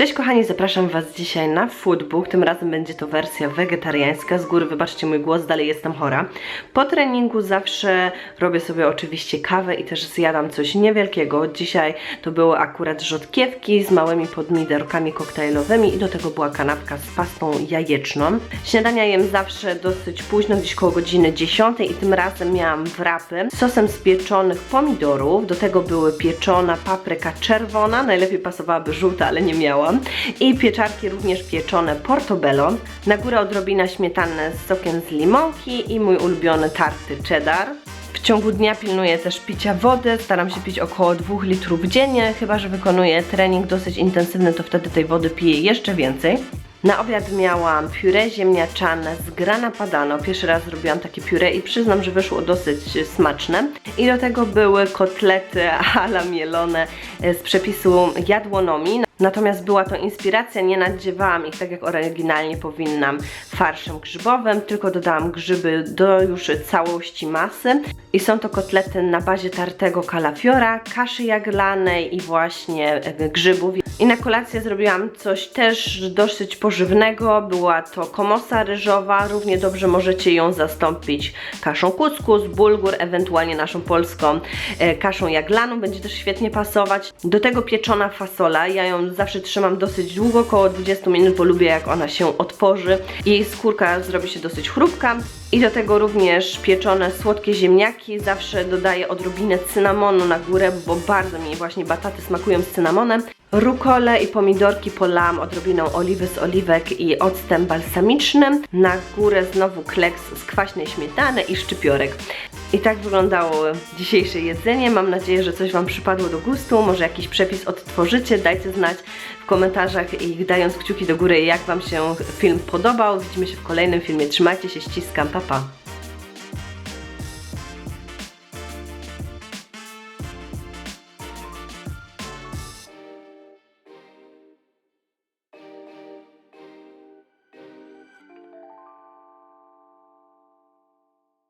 Cześć kochani, zapraszam Was dzisiaj na foodbook. Tym razem będzie to wersja wegetariańska. Z góry wybaczcie mój głos, dalej jestem chora. Po treningu zawsze robię sobie oczywiście kawę i też zjadam coś niewielkiego. Dzisiaj to były akurat rzodkiewki z małymi podmiderkami koktajlowymi i do tego była kanapka z pastą jajeczną. Śniadania jem zawsze dosyć późno, gdzieś koło godziny 10 i tym razem miałam wrapy z sosem z pieczonych pomidorów. Do tego były pieczona papryka czerwona, najlepiej pasowałaby żółta, ale nie I pieczarki również pieczone portobello. Na górę odrobina śmietany z sokiem z limonki i mój ulubiony tarty cheddar. W ciągu dnia pilnuję też picia wody, staram się pić około 2 litrów dziennie, chyba że wykonuję trening dosyć intensywny, to wtedy tej wody piję jeszcze więcej. Na obiad miałam pióre ziemniaczane z grana padano. Pierwszy raz zrobiłam takie pióre i przyznam, że wyszło dosyć smaczne. I do tego były kotlety ala mielone z przepisu jadłonomi. Natomiast była to inspiracja, nie nadziewałam ich tak jak oryginalnie powinnam farszem grzybowym, tylko dodałam grzyby do już całości masy. I są to kotlety na bazie tartego kalafiora, kaszy jaglanej i właśnie e, grzybów. I na kolację zrobiłam coś też dosyć pożywnego. Była to komosa ryżowa. Równie dobrze możecie ją zastąpić kaszą kuskus, bulgur, ewentualnie naszą polską e, kaszą jaglaną. Będzie też świetnie pasować. Do tego pieczona fasola. Ja ją zawsze trzymam dosyć długo, około 20 minut, bo lubię jak ona się otworzy. Jej skórka zrobi się dosyć chrupka. I do tego również pieczone słodkie ziemniaki. Zawsze dodaję odrobinę cynamonu na górę, bo bardzo mi właśnie bataty smakują z cynamonem. Rukole i pomidorki polałam odrobiną oliwy z oliwek i octem balsamicznym. Na górę znowu kleks z kwaśnej śmietany i szczypiorek. I tak wyglądało dzisiejsze jedzenie. Mam nadzieję, że coś Wam przypadło do gustu. Może jakiś przepis odtworzycie. Dajcie znać w komentarzach i dając kciuki do góry, jak Wam się film podobał. Widzimy się w kolejnym filmie. Trzymajcie się, ściskam, pa pa.